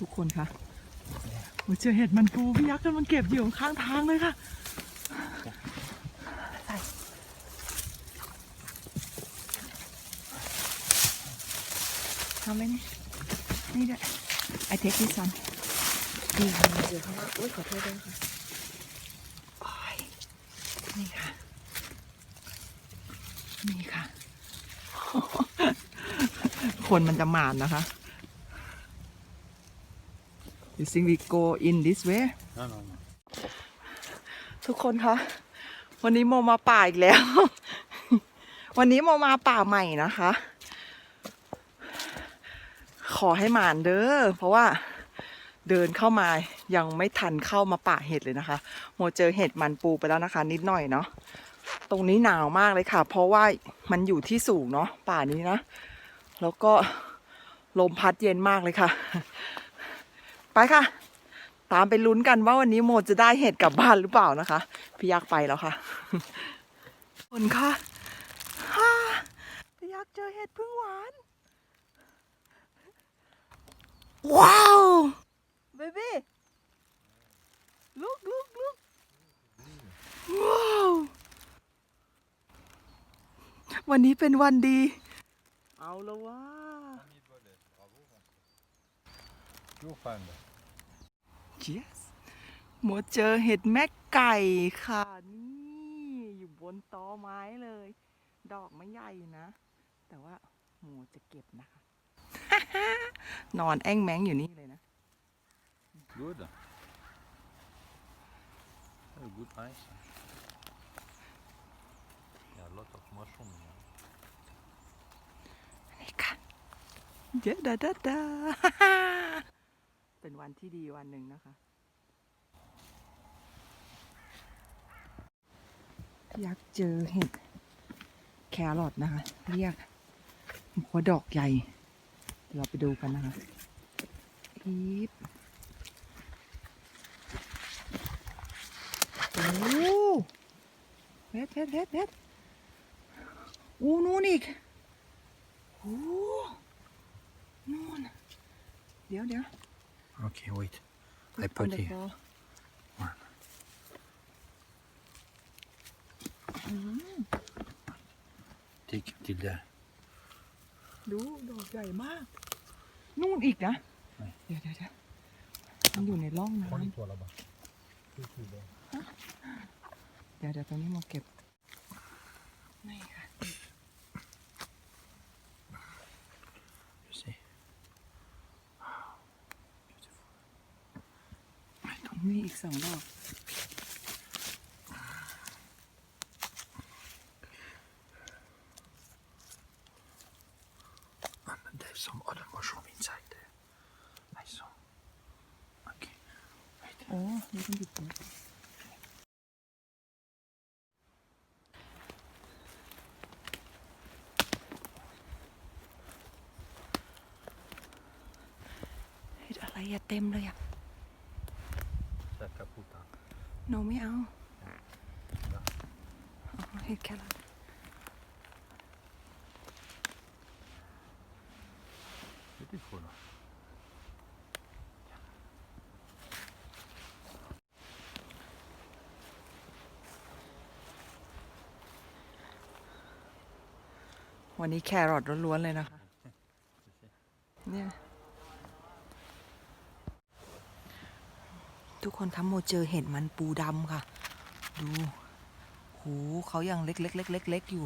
ทุกคนคะมาเจอเห็ดมันปูพี่ยักษ์กำลังเก็บอยู่ข้างทางเลยค่ะใส่ทำไหมนี่นี่ด้วยไอเทคที่ซันดีเจอข้างล่างอุ้ยขอโทษด้วยค่ะโอ้ยนี่ค่ะ นี่ค่ะ คนมันจะหมานนะคะ You think we go in this way No, no, no. ทุกคนคะ วันนี้โมมาป่าอีกแล้ว วันนี้โมมาป่าใหม่นะคะ ขอให้หมานเด้อ เพราะว่าเดินเข้ามายังไม่ทันเข้ามาป่าเห็ดเลยนะคะ โมเจอเห็ดมันปูไปแล้วนะคะ นิดหน่อยเนาะ ตรงนี้หนาวมากเลยค่ะ เพราะว่ามันอยู่ที่สูงเนาะป่านี้นะ แล้วก็ลมพัดเย็นมากเลยค่ะ ไปค่ะ ตามไปลุ้นกันว่าวันนี้โมจะได้เห็ดกลับบ้านหรือเปล่านะคะ พี่ยักษ์ไปแล้วค่ะคนค่ะฮ่าพี่ยักษ์เจอเห็ดพึ่งหวาน ว้าวเบบี้ลุกลุกลุกว้าว วันนี้เป็นวันดี เอาละว่า You find it. Yes หมดเจอเห็ดแม่ไก่ค่ะ นี่อยู่บนตอไม้เลย ดอกไม่ใหญ่นะ แต่ว่าหมูจะเก็บนะคะ นอนแอ้งแมงอยู่นี่เลยนะ Good. Very good, nice. Yeah, a lot of mushroom. yeah. นี่ค่ะเยอะดาดาดา เป็นวันที่ดีวันหนึ่งนะคะ อยากเจอเห็ดแครอทนะคะ เรียกหัวดอกใหญ่ เราไปดูกันนะคะอีบโอ้เพชรเพชรเพชรเพชรอู้นู่นอีกโอ้นู่นเดี๋ยวเดี๋ยว Okay, wait. I on put the here. floor. One. อืม Take till there. ดูดอกใหญ่มาก นู่นอีกนะ ไหน เดี๋ยวเดี๋ยวเดี๋ยวมันอยู่ในร่องน้ำ toi là-bas. เดี๋ยวเดี๋ยวตรงนี้มาเก็บ ตรงนี้อีกสองดอก And there's some other mushroom inside there. I saw. Okay. Wait. โอ้นี่ต้องหยิบนะเห็ดอะไรอะเต็มเลยอะ โนไม่เอาอ๋อเห็ดแครอท Beautiful. วันนี้แครอทล้วนๆเลยนะคะ เนี่ย ทุกคนทำโมเจอเห็ดมันปูดำค่ะ ดูหูเขายังเล็กๆเล็กๆเล็กๆอยู่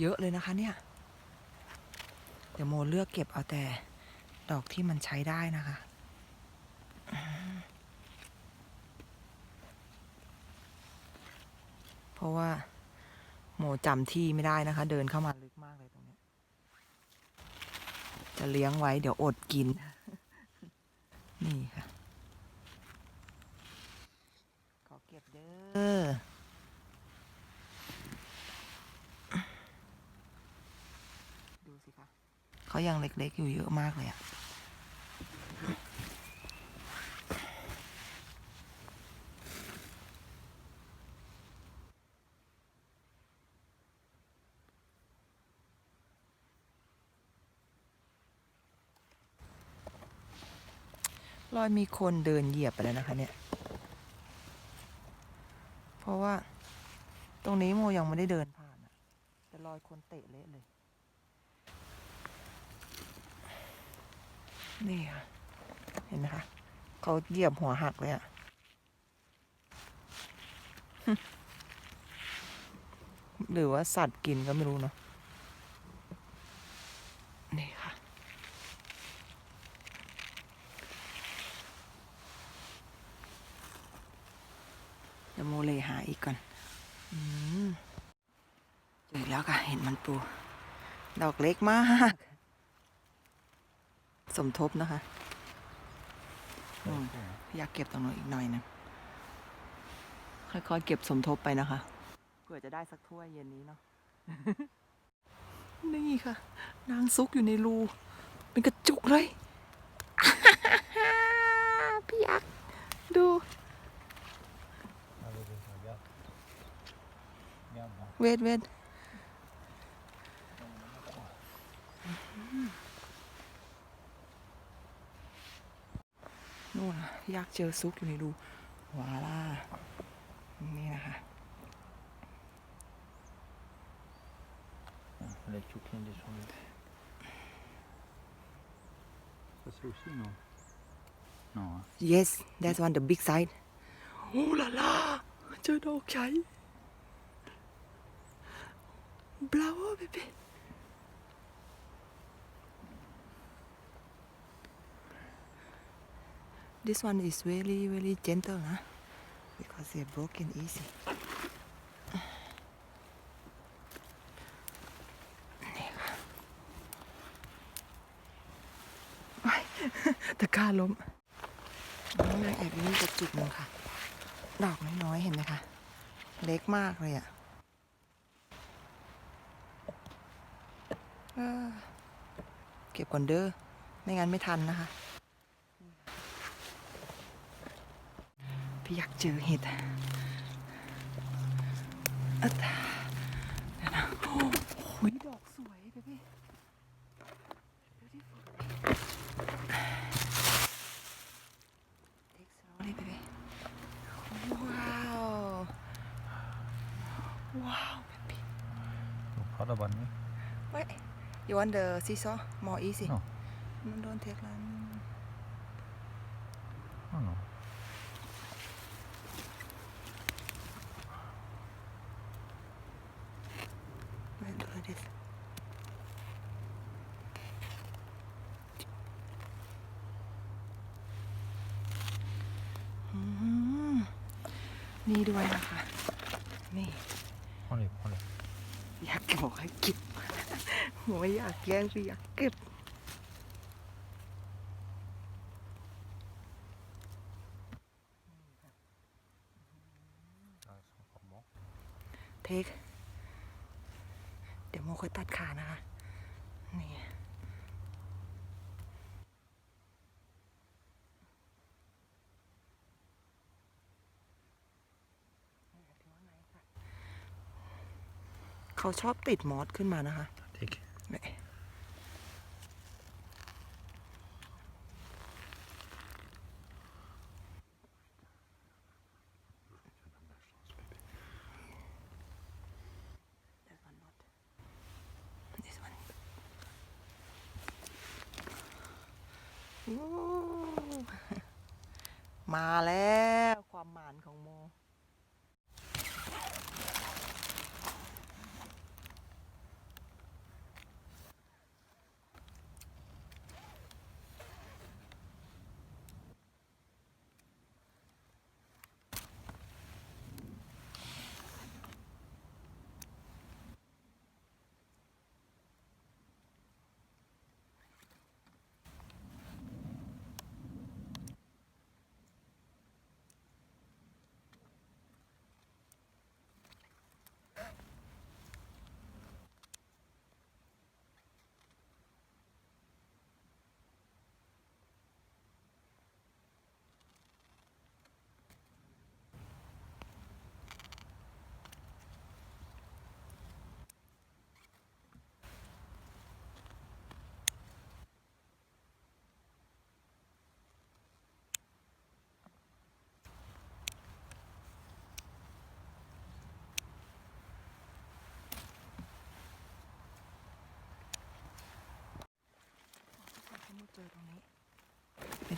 เยอะเลยนะคะเนี่ย เดี๋ยวโมเลือกเก็บเอาแต่ ดอกที่มันใช้ได้นะคะเพราะว่าโมจำที่ไม่ได้นะคะ เดินเข้ามาลึกมากเลยตรงนี้ จะเลี้ยงไว้เดี๋ยวอดกิน นี่ค่ะ ขอเก็บเด้อ ดูสิคะเขา ยังเล็กๆอยู่เยอะมากเลยอะรอยมีคนเดินเหยียบไปแล้วนะคะเนี่ย เพราะว่าตรงนี้โมยังไม่ได้เดินผ่านอะแต่รอยคนเตะเละเลย นี่ค่ะ เห็นไหมคะเขาเหยียบหัวหักเลยอะหรือว่าสัตว์กินก็ไม่รู้เนาะนี่ค่ะ เดี๋ยวโมเลหาอีกก่อนอืมเจออกแล้วค่ะ เห็นมันปู ดอกเล็กมาก สมทบนะคะอืมอยากเก็บตรงนู้นอีกหน่อยหนึงค่อยๆเก็บสมทบไปนะคะ เผื่อจะได้สักถ้วยเย็นนี้เนาะ นี่ค่ะ นางซุกอยู่ในรู เป็นกระจุกเลย พี่ยักษ์ดู Allez, vas-y, regarde. Regarde, là. เวทเวท นู่นน่ะอยากเจอซุกอยู่ในรูวาล่านี่นะคะ Les chouklins descendus. Ça c'est aussi, non Non, hein. yes that's one the big side โอ้ลาลาเจอดอกใหญ่ bravo baby this one is very very gentle นะ because they broken easy ตะกร้าล้มน้องนางแอบอยู่นี่กระจุกหนึ่งค่ะ ดอกน้อยๆเห็นไหมคะ เล็กมากเลยอะ่ะเเก็บก่อนเด้อ ไม่งั้นไม่ทันนะคะ พี่อยากเจอเห็ดอะอะตาเดี๋ยวนะโอ้ โหดอกสวยเบบี้ Take slowly, baby. Wow. Wow, baby. Donc, prends la bonne nuit. Wait. You want the seesaw? More easy. No. No, Don't take long. นี่ด้วยนะคะ นี่ Prends-les, prends-les. อยากบอกให้เก็บหัวอยากแย่งพี่อยากเก็บ Ah, ils sont encore bons. เทค เดี๋ยวโมค่อยตัดขานะคะ นี่ เขาชอบติดมอสขึ้นมานะคะ Tic. นี่โอ้มาแล้ว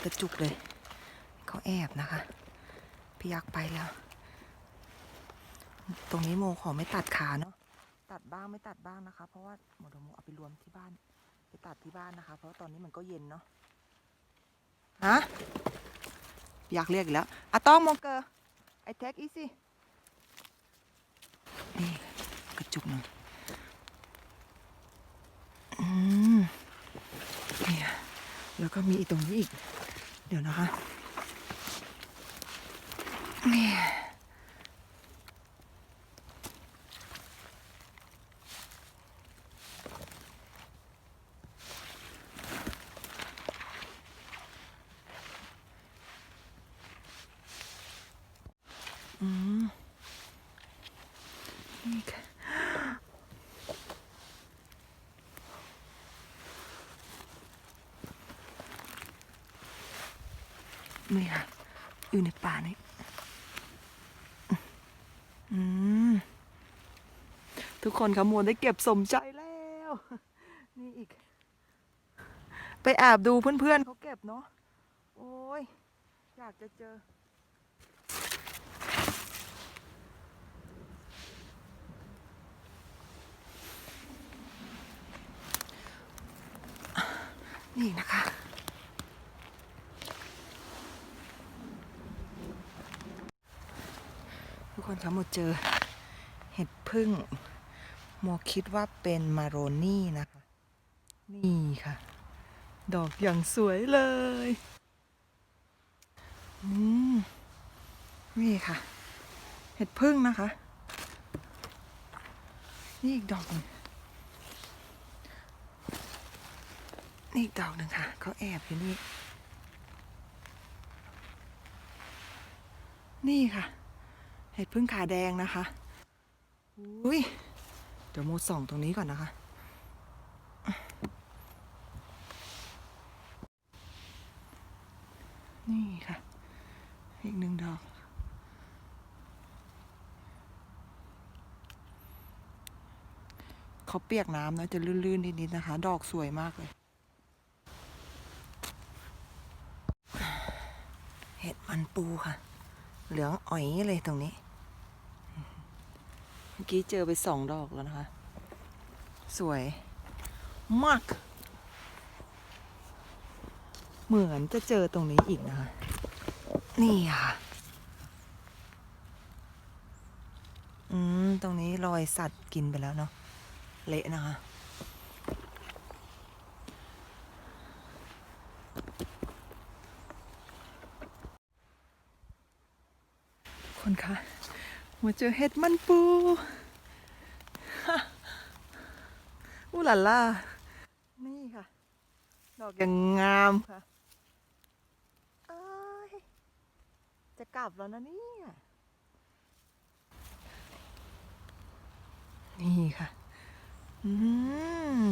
กระจุกเลย เขาแอบนะคะ พี่ยักษ์ไปแล้ว ตรงนี้โมขอไม่ตัดขาเนาะ ตัดบ้างไม่ตัดบ้างนะคะ เพราะว่าโมเดยวโมเอาไปรวมที่บ้าน ไปตัดที่บ้านนะคะ เพราะว่าตอนนี้มันก็เย็นเนาะ ฮะ อยากเรียกอีกแล้วอะต้องโมเกอร์ไอเทคอีสินี่กระจุกหนึ่งอืมเนี่ยแล้วก็มีอีกตรงนี้อีก เดี๋ยวนะคะนี่อืม นี่ค่ะ อยู่ในป่านี่ทุกคนคะมวได้เก็บสมใจแล้ว นี่อีก ไปแอบดูเพื่อนๆเขาเก็บเนาะ โอ้ย อยากจะเจอนี่นะคะ ทุกคนคะหมดเจอเห็ดพึ่งโมคิดว่าเป็นมาโรนี่นะคะ นี่ค่ะ ดอกอย่างสวยเลยอืมนี่ค่ะ เห็ดพึ่งนะคะ นี่อีกดอกหนึ่งนี่อีกดอกหนึ่งค่ะเขาแอบอยู่นี่ นี่ค่ะ เห็ดพึ่งขาแดงนะคะอุ้ยเดี๋ยวโมส่องตรงนี้ก่อนนะคะ นี่ค่ะ อีกหนึ่งดอก เขาเปียกน้ำนะ จะลื่นๆนิดๆนะคะ ดอกสวยมากเลย เห็ดมันปูค่ะ เหลืองอ๋อยเลยตรงนี้ เมื่อกี้เจอไปสองดอกแล้วนะคะ สวยมาก เหมือนจะเจอตรงนี้อีกนะคะ นี่ค่ะ อืม ตรงนี้รอยสัตว์กินไปแล้วเนาะ เละนะคะ คนคะ มาเจอเห็ดมันปูอู้หลาล่านี่ค่ะ ดอกอย่างงามค่ะเอ้ยจะกลับแล้วนะนี่นี่ค่ะ อืม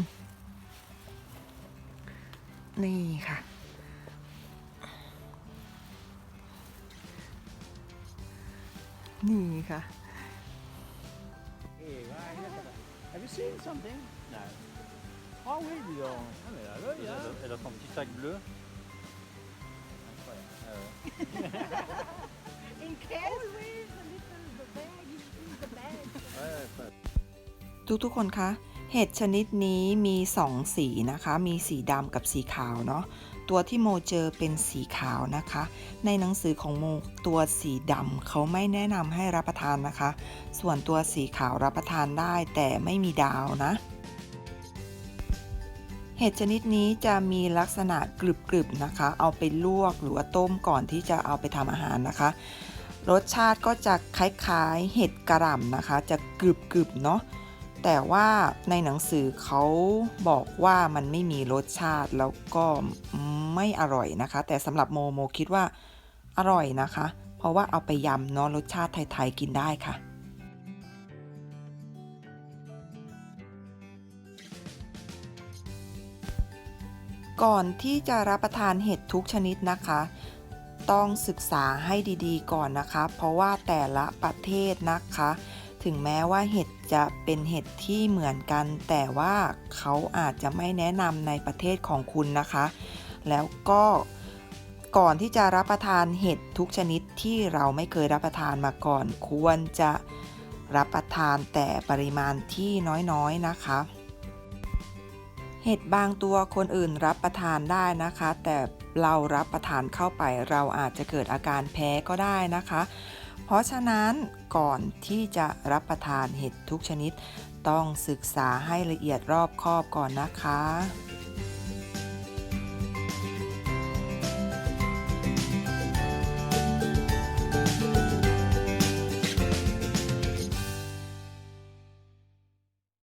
นี่ค่ะ นี่ค่ะ Have you seen something? No. Ah oui, dis donc. Ah, mais là, là, il y a... Elle a son petit sac bleu. Incroyable. Ah ouais. Ouais, ouais, ça- ทุกทุกๆคนคะ เห็ดชนิดนี้มีสองสีนะคะ มีสีดำกับสีขาวเนาะ ตัวที่โมเจอเป็นสีขาวนะคะ ในหนังสือของโมตัวสีดำเขาไม่แนะนำให้รับประทานนะคะ ส่วนตัวสีขาวรับประทานได้แต่ไม่มีดาวนะ เห็ดชนิดนี้จะมีลักษณะกรึบๆนะคะ เอาไปลวกหรือว่าต้มก่อนที่จะเอาไปทำอาหารนะคะ รสชาติก็จะคล้ายๆเห็ดกระหล่ำนะคะ จะกรึบๆเนาะแต่ว่าในหนังสือเขาบอกว่ามันไม่มีรสชาติแล้วก็ ไม่อร่อยนะคะ แต่สำหรับโมโมคิดว่าอร่อยนะคะ เพราะว่าเอาไปยำเนาะรสชาติไทยๆกินได้ค่ะก่อนที่จะรับประทานเห็ดทุกชนิดนะคะ ต้องศึกษาให้ดีๆ ก่อนนะคะ เพราะว่าแต่ละประเทศนะคะ ถึงแม้ว่าเห็ดจะเป็นเห็ดที่เหมือนกัน แต่ว่าเขาอาจจะไม่แนะนำในประเทศของคุณนะคะ แล้วก็ก่อนที่จะรับประทานเห็ดทุกชนิดที่เราไม่เคยรับประทานมาก่อน ควรจะรับประทานแต่ปริมาณที่น้อยๆนะคะ เห็ดบางตัวคนอื่นรับประทานได้นะคะ แต่เรารับประทานเข้าไปเราอาจจะเกิดอาการแพ้ก็ได้นะคะ เพราะฉะนั้นก่อนที่จะรับประทานเห็ดทุกชนิด ต้องศึกษาให้ละเอียดรอบคอบก่อนนะคะ